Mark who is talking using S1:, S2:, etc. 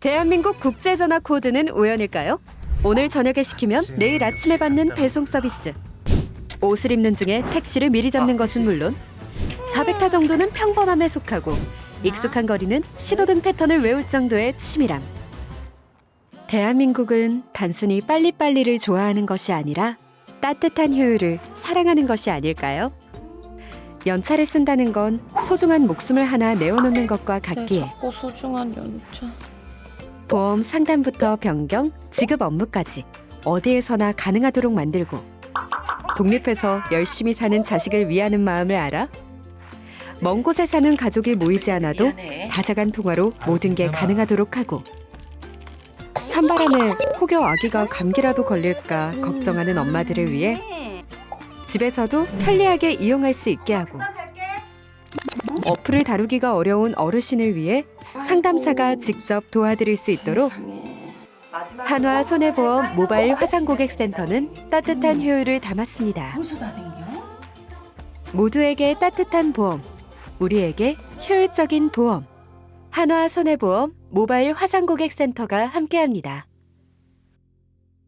S1: 대한민국 국제전화 코드는 우연일까요? 오늘 저녁에 시키면 내일 아침에 받는 배송 서비스. 옷을 입는 중에 택시를 미리 잡는 것은 물론 400타 정도는 평범함에 속하고 익숙한 거리는 신호등 패턴을 외울 정도의 치밀함. 대한민국은 단순히 빨리빨리를 좋아하는 것이 아니라 따뜻한 효율을 사랑하는 것이 아닐까요? 연차를 쓴다는 건 소중한 목숨을 하나 내어놓는 것과 같기에
S2: 자꾸 소중한 연차.
S1: 보험 상담부터 변경, 지급 업무까지 어디에서나 가능하도록 만들고 독립해서 열심히 사는 자식을 위하는 마음을 알아? 먼 곳에 사는 가족이 모이지 않아도 다자간 통화로 모든 게 가능하도록 하고 찬바람에 혹여 아기가 감기라도 걸릴까 걱정하는 엄마들을 위해 집에서도 편리하게 이용할 수 있게 하고 어플을 다루기가 어려운 어르신을 위해 상담사가 직접 도와드릴 수 있도록 한화 손해보험 모바일 화상고객센터는 따뜻한 효율을 담았습니다. 모두에게 따뜻한 보험, 우리에게 효율적인 보험. 한화 손해보험 모바일 화상고객센터가 함께합니다.